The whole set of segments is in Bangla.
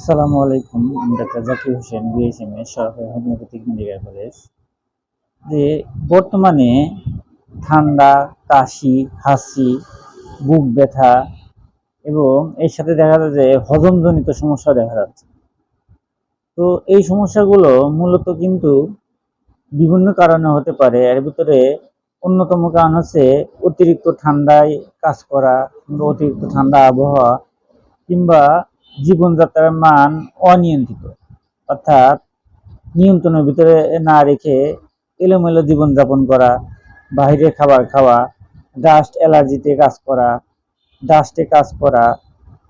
আসসালামু আলাইকুম, আমি ডাক্তার জাকির হোসেন বিএসএম এর সরকারি হোমিওপ্যাথিক মেডিকেল কলেজ। যে বর্তমানে ঠান্ডা, কাশি হাসি বুক ব্যথা এবং এর সাথে দেখা যায় যে হজমজনিত সমস্যা দেখা যাচ্ছে। তো এই সমস্যাগুলো মূলত কিন্তু বিভিন্ন কারণে হতে পারে। এর ভিতরে অন্যতম কারণ হচ্ছে অতিরিক্ত ঠান্ডায় কাজ করা কিংবা অতিরিক্ত ঠান্ডা আবহাওয়া কিংবা জীবনযাত্রার মান অনিয়ন্ত্রিত। অর্থাৎ নিয়ন্ত্রণের ভিতরে না রেখে এলোমেলো জীবনযাপন করা বাইরে খাবার খাওয়া ডাস্ট অ্যালার্জিতে কাজ করা ডাস্টে কাজ করা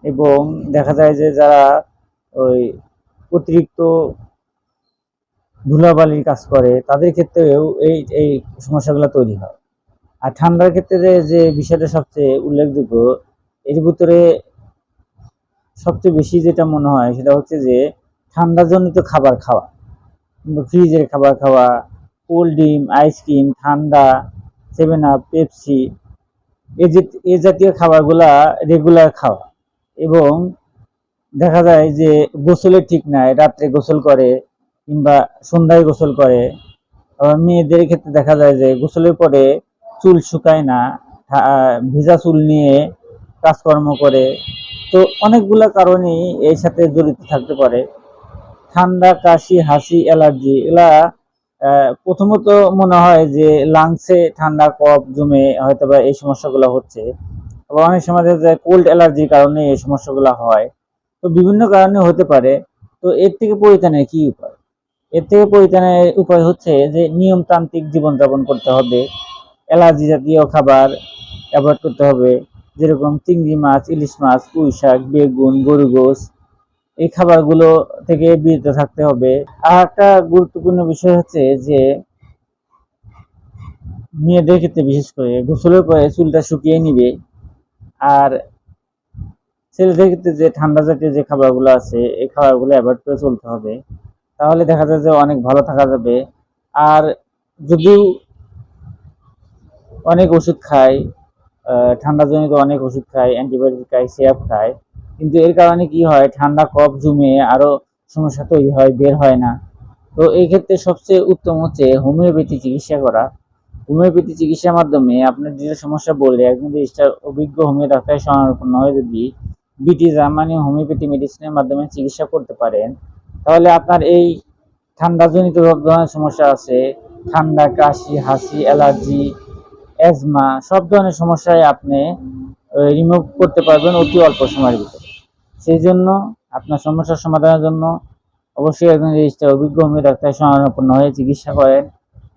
এবং দেখা যায় যে যারা ওই অতিরিক্ত ধুলাবালির কাজ করে, তাদের ক্ষেত্রেও এই এই সমস্যাগুলো তৈরি হয়। আর ঠান্ডার ক্ষেত্রে যে- বিষয়টা সবচেয়ে উল্লেখযোগ্য, এর ভিতরে সবচেয়ে বেশি যেটা মনে হয় সেটা হচ্ছে যে ঠান্ডাজনিত খাবার খাওয়া ফ্রিজের খাবার খাওয়া কোল্ড ড্রিঙ্ক আইসক্রিম ঠান্ডা সেভেন আপ পেপসি এ জাতীয় খাবারগুলা রেগুলার খাওয়া। এবং দেখা যায় যে গোসলের ঠিক নাই, রাত্রে গোসল করে, কিংবা সন্ধ্যায় গোসল করে। আবার মেয়েদের ক্ষেত্রে দেখা যায় যে গোসলের পরে চুল শুকায় না ভেজা চুল নিয়ে কাজকর্ম করে তো অনেকগুলা কারণেই এর সাথে জড়িত থাকতে পারে। ঠান্ডা, কাশি, হাসি, অ্যালার্জি, এগুলা প্রথমত মনে হয় যে লাংসে ঠান্ডা কফ জমে হয়তো বা এই সমস্যাগুলো হচ্ছে। আবার অনেক সময় যায় কোল্ড অ্যালার্জির কারণে এই সমস্যাগুলো হয়। তো বিভিন্ন কারণে হতে পারে। তো এর থেকে পরিত্রাণের কি উপায়? এর থেকে পরিত্রাণের উপায় হচ্ছে যে নিয়মতান্ত্রিক জীবনযাপন করতে হবে, অ্যালার্জি জাতীয় খাবার অ্যাভয়েড করতে হবে যেরকম চিংড়ি মাছ, ইলিশ মাছ, পুঁই শাক, বেগুন গরু গোস এই খাবারগুলো থেকে বিরত থাকতে হবে। আর একটা গুরুত্বপূর্ণ বিষয় হচ্ছে যে, মেয়েদের ক্ষেত্রে বিশেষ করে গোসলের পরে চুলটা শুকিয়ে নিবে। আর ছেলেদের ক্ষেত্রে যে ঠান্ডা জাতীয় যে খাবারগুলো আছে, এই খাবারগুলো অ্যাভয়েড করে চলতে হবে। তাহলে দেখা যায় যে অনেক ভালো থাকা যাবে। আর যদিও অনেক ওষুধ খায় ঠান্ডাজনিত অনেক ওষুধ খায় অ্যান্টিবায়োটিক খায় সিরাপ খায় কিন্তু এর কারণে কি হয়, ঠান্ডা কফ জমে আরও সমস্যা তৈরি হয়, বের হয় না। তো এই ক্ষেত্রে সবচেয়ে উত্তম হচ্ছে হোমিওপ্যাথি চিকিৎসা করা। হোমিওপ্যাথি চিকিৎসার মাধ্যমে আপনার যে সমস্যা বললে, একজন রেজিস্টার অভিজ্ঞ হোমিও ডাক্তারের শরণাপন্ন হয়ে যদি বিটি জার্মানি হোমিওপ্যাথি মেডিসিনের মাধ্যমে চিকিৎসা করতে পারেন, তাহলে আপনার এই ঠান্ডাজনিত সব ধরনের সমস্যা আছে। ঠান্ডা, কাশি, হাসি, অ্যালার্জি অ্যাজমা, সব ধরনের সমস্যায় আপনি রিমুভ করতে পারবেন অতি অল্প সময়ের ভিতরে। সেই জন্য আপনার সমস্যার সমাধানের জন্য অবশ্যই একজন রেজিস্টার অভিজ্ঞ হোমিও ডাক্তার শরণাপন্ন হয়ে চিকিৎসা করেন।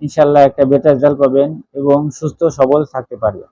ইনশাল্লাহ একটা বেটার রেজাল্ট পাবেন এবং সুস্থ সবল থাকতে পারবেন।